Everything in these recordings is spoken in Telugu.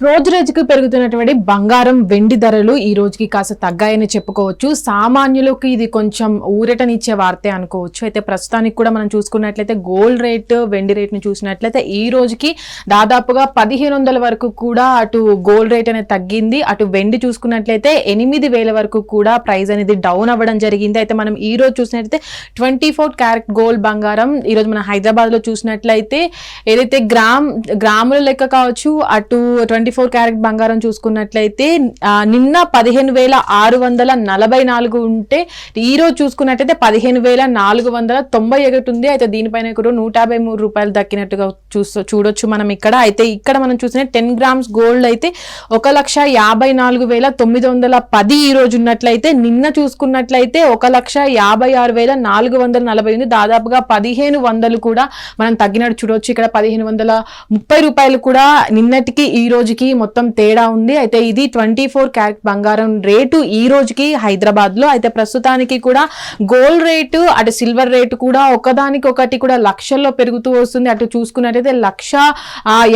రోజు రోజుకు పెరుగుతున్నటువంటి బంగారం వెండి ధరలు ఈ రోజుకి కాస్త తగ్గాయని చెప్పుకోవచ్చు. సామాన్యులకు ఇది కొంచెం ఊరటనిచ్చే వార్తే అనుకోవచ్చు. అయితే ప్రస్తుతానికి కూడా మనం చూసుకున్నట్లయితే గోల్డ్ రేట్ వెండి రేట్ని చూసినట్లయితే ఈ రోజుకి దాదాపుగా పదిహేను వందల వరకు కూడా అటు గోల్డ్ రేట్ అనేది తగ్గింది. అటు వెండి చూసుకున్నట్లయితే ఎనిమిది వేల వరకు కూడా ప్రైస్ అనేది డౌన్ అవ్వడం జరిగింది. అయితే మనం ఈ రోజు చూసినట్లయితే ట్వంటీ ఫోర్ క్యారెట్ గోల్డ్ బంగారం ఈ రోజు మనం హైదరాబాద్లో చూసినట్లయితే ఏదైతే గ్రామ్ గ్రాముల లెక్క కావచ్చు అటు ట్వంటీ ట్వంటీ ఫోర్ క్యారెట్ బంగారం చూసుకున్నట్లయితే నిన్న పదిహేను వేల ఆరు వందల నలభై నాలుగు ఉంటే ఈ రోజు చూసుకున్నట్లయితే పదిహేను వేల నాలుగు వందల తొంభై ఒకటి ఉంది. అయితే దీనిపైన కూడా నూట యాభై మూడు రూపాయలు దక్కినట్టుగా చూస్తూ చూడొచ్చు మనం ఇక్కడ. అయితే ఇక్కడ మనం చూసిన టెన్ గ్రామ్స్ గోల్డ్ అయితే ఒక లక్ష యాభై నాలుగు వేల తొమ్మిది వందల పది ఈ రోజు ఉన్నట్లయితే నిన్న చూసుకున్నట్లయితే ఒక లక్ష యాభై ఆరు వేల నాలుగు వందల నలభై ఉంది. దాదాపుగా పదిహేను వందలు కూడా మనం తగ్గినట్టు చూడొచ్చు. ఇక్కడ పదిహేను వందల ముప్పై రూపాయలు కూడా నిన్నటికి ఈ రోజుకి మొత్తం తేడా ఉంది. అయితే ఇది ట్వంటీ ఫోర్ క్యారెట్ బంగారం రేటు ఈ రోజుకి హైదరాబాద్లో అయితే ప్రస్తుతానికి కూడా గోల్డ్ రేటు అటు సిల్వర్ రేటు కూడా ఒకదానికి ఒకటి కూడా లక్షల్లో పెరుగుతూ వస్తుంది. అటు చూసుకున్నట్టయితే లక్ష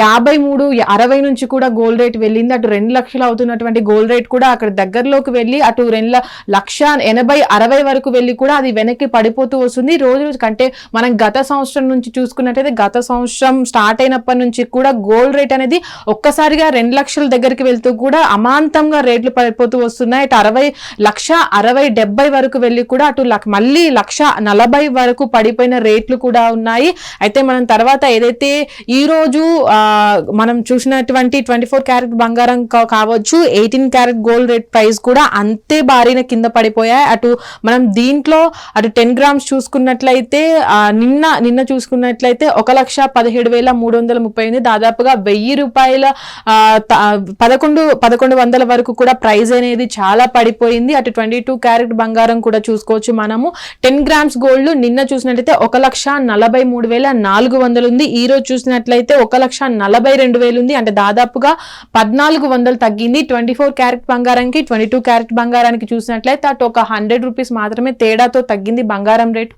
యాభై మూడు అరవై నుంచి కూడా గోల్డ్ రేట్ వెళ్ళింది. అటు రెండు లక్షలు అవుతున్నటువంటి గోల్డ్ రేట్ కూడా అక్కడ దగ్గరలోకి వెళ్ళి అటు రెండు లక్ష ఎనభై అరవై వరకు వెళ్ళి కూడా అది వెనక్కి పడిపోతూ వస్తుంది. రోజు రోజు కంటే మనం గత సంవత్సరం నుంచి చూసుకున్నట్టయితే గత సంవత్సరం స్టార్ట్ అయినప్పటి నుంచి కూడా గోల్డ్ రేట్ అనేది ఒక్కసారిగా రెండు లక్షల దగ్గరికి వెళ్తూ కూడా అమాంతంగా రేట్లు పడిపోతూ వస్తున్నాయి. అటు అరవై లక్ష అరవై డెబ్బై వరకు వెళ్ళి కూడా అటు లక్- మళ్ళీ లక్ష నలభై వరకు పడిపోయిన రేట్లు కూడా ఉన్నాయి. అయితే మనం తర్వాత ఏదైతే ఈరోజు మనం చూసినటువంటి ట్వంటీ ఫోర్ క్యారెట్ బంగారం కావచ్చు eighteen carat gold rate price కూడా అంతే భారీన కింద పడిపోయాయి. అటు మనం దీంట్లో అటు టెన్ గ్రామ్స్ చూసుకున్నట్లయితే నిన్న నిన్న చూసుకున్నట్లయితే ఒక లక్ష పదిహేడు వేల మూడు వందల ముప్పై ఎనిమిది దాదాపుగా వెయ్యి రూపాయల ఆ, పదకొండు పదకొండు వందల వరకు కూడా ప్రైస్ అనేది చాలా పడిపోయింది. అటు ట్వంటీ టూ క్యారెట్ బంగారం కూడా చూసుకోవచ్చు మనము. టెన్ గ్రామ్స్ గోల్డ్ నిన్న చూసినట్లయితే ఒక లక్ష నలభై మూడు వేల నాలుగు వందలు ఉంది. ఈ రోజు చూసినట్లయితే ఒక లక్ష నలభై రెండు వేలు ఉంది. అంటే దాదాపుగా పద్నాలుగు వందలు తగ్గింది. ట్వంటీ ఫోర్ క్యారెట్ బంగారానికి ట్వంటీ టూ క్యారెట్ బంగారానికి చూసినట్లయితే అటు ఒక హండ్రెడ్ రూపీస్ మాత్రమే తేడాతో తగ్గింది బంగారం రేటు.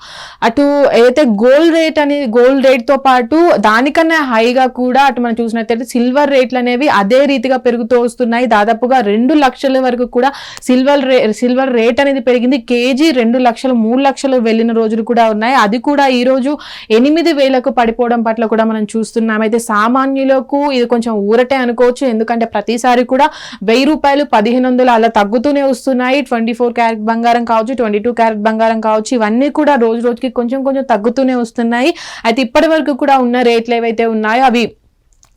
అటు ఏదైతే గోల్డ్ రేట్ అనేది గోల్డ్ రేట్తో పాటు దానికన్నా హైగా కూడా అటు మనం చూసినట్లయితే సిల్వర్ రేట్లు అనేవి అదే రీతిగా పెరుగుతూ వస్తున్నాయి. దాదాపుగా రెండు లక్షల వరకు కూడా సిల్వర్ రే సిల్వర్ రేట్ అనేది పెరిగింది. కేజీ రెండు లక్షలు మూడు లక్షలు వెళ్ళిన రోజులు కూడా ఉన్నాయి. అది కూడా ఈ రోజు ఎనిమిది వేలకు పడిపోవడం పట్ల కూడా మనం చూస్తున్నాం. అయితే సామాన్యులకు ఇది కొంచెం ఊరటే అనుకోవచ్చు. ఎందుకంటే ప్రతిసారి కూడా వెయ్యి రూపాయలు పదిహేను వందలు అలా తగ్గుతూనే వస్తున్నాయి. ట్వంటీ ఫోర్ క్యారెట్ బంగారం కావచ్చు ట్వంటీ టూ క్యారెట్ బంగారం కావచ్చు ఇవన్నీ కూడా రోజు రోజుకి కొంచెం కొంచెం తగ్గుతూనే వస్తున్నాయి. అయితే ఇప్పటి వరకు కూడా ఉన్న రేట్లు ఏవైతే ఉన్నాయో అవి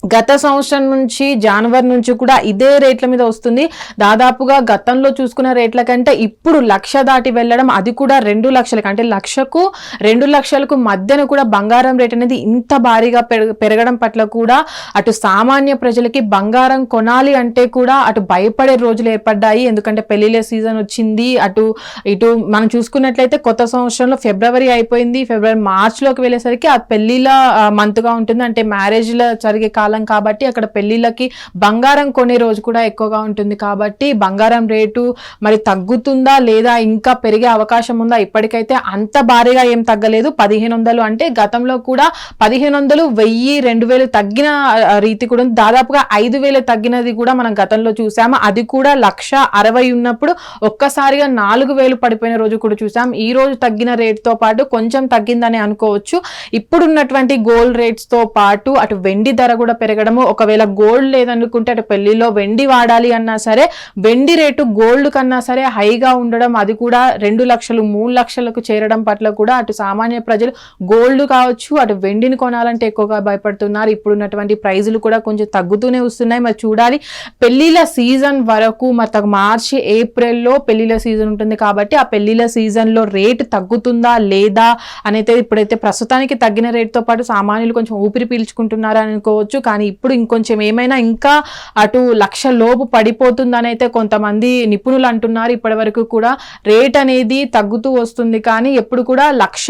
గత సంవత్సరం నుంచి జనవరి నుంచి కూడా ఇదే రేట్ల మీద వస్తుంది. దాదాపుగా గతంలో చూసుకున్న రేట్ల కంటే ఇప్పుడు లక్ష దాటి వెళ్ళడం అది కూడా రెండు లక్షలకు అంటే లక్షకు రెండు లక్షలకు మధ్యన కూడా బంగారం రేట్ అనేది ఇంత భారీగా పెరగడం పట్ల కూడా అటు సామాన్య ప్రజలకి బంగారం కొనాలి అంటే కూడా అటు భయపడే రోజులు ఏర్పడ్డాయి. ఎందుకంటే పెళ్ళిళ్ళ సీజన్ వచ్చింది. అటు ఇటు మనం చూసుకున్నట్లయితే కొత్త సంవత్సరంలో ఫిబ్రవరి అయిపోయింది. ఫిబ్రవరి మార్చ్లోకి వెళ్ళేసరికి ఆ పెళ్ళిళ్ళ మంత్గా ఉంటుంది. అంటే మ్యారేజ్లో జరిగే కాలం కాబట్టి అక్కడ పెళ్ళిళ్ళకి బంగారం కొనే రోజు కూడా ఎక్కువగా ఉంటుంది కాబట్టి బంగారం రేటు మరి తగ్గుతుందా లేదా ఇంకా పెరిగే అవకాశం ఉందా? ఇప్పటికైతే అంత భారీగా ఏం తగ్గలేదు. పదిహేను వందలు అంటే గతంలో కూడా పదిహేను వందలు వెయ్యి రెండు వేలు తగ్గిన రీతి కూడా ఉంది. దాదాపుగా ఐదు వేలు తగ్గినది కూడా మనం గతంలో చూసాము. అది కూడా లక్ష అరవై ఉన్నప్పుడు ఒక్కసారిగా నాలుగు వేలు పడిపోయిన రోజు కూడా చూసాం ఈ రోజు తగ్గిన రేట్తో పాటు కొంచెం తగ్గిందని అనుకోవచ్చు. ఇప్పుడున్నటువంటి గోల్డ్ రేట్స్తో పాటు అటు వెండి ధర కూడా పెరగడము. ఒకవేళ గోల్డ్ లేదనుకుంటే అటు పెళ్ళిలో వెండి వాడాలి అన్నా సరే వెండి రేటు గోల్డ్ కన్నా సరే హైగా ఉండడం అది కూడా రెండు లక్షలు మూడు లక్షలకు చేరడం పట్ల కూడా అటు సామాన్య ప్రజలు గోల్డ్ కావచ్చు అటు వెండిని కొనాలంటే ఎక్కువగా భయపడుతున్నారు. ఇప్పుడున్నటువంటి ప్రైజులు కూడా కొంచెం తగ్గుతూనే వస్తున్నాయి. మరి చూడాలి పెళ్ళిల సీజన్ వరకు మరి మార్చి ఏప్రిల్లో పెళ్ళిల సీజన్ ఉంటుంది కాబట్టి ఆ పెళ్ళిల సీజన్లో రేటు తగ్గుతుందా లేదా అనేది ఇప్పుడైతే ప్రస్తుతానికి తగ్గిన రేటుతో పాటు సామాన్యులు కొంచెం ఊపిరి పీల్చుకుంటున్నారు అనుకోవచ్చు. కానీ ఇప్పుడు ఇంకొంచెం ఏమైనా ఇంకా అటు లక్ష లోపు పడిపోతుందని అయితే కొంతమంది నిపుణులు అంటున్నారు. ఇప్పటి వరకు కూడా రేట్ అనేది తగ్గుతూ వస్తుంది కానీ ఎప్పుడు కూడా లక్ష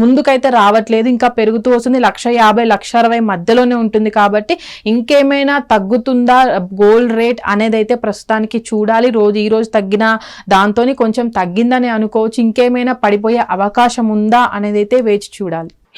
ముందుకైతే రావట్లేదు. ఇంకా పెరుగుతూ వస్తుంది. లక్ష యాభై లక్ష అరవై మధ్యలోనే ఉంటుంది కాబట్టి ఇంకేమైనా తగ్గుతుందా గోల్డ్ రేట్ అనేది అయితే ప్రస్తుతానికి చూడాలి. రోజు ఈ రోజు తగ్గిన దాంతో కొంచెం తగ్గిందని అనుకోవచ్చు. ఇంకేమైనా పడిపోయే అవకాశం ఉందా అనేది అయితే వేచి చూడాలి.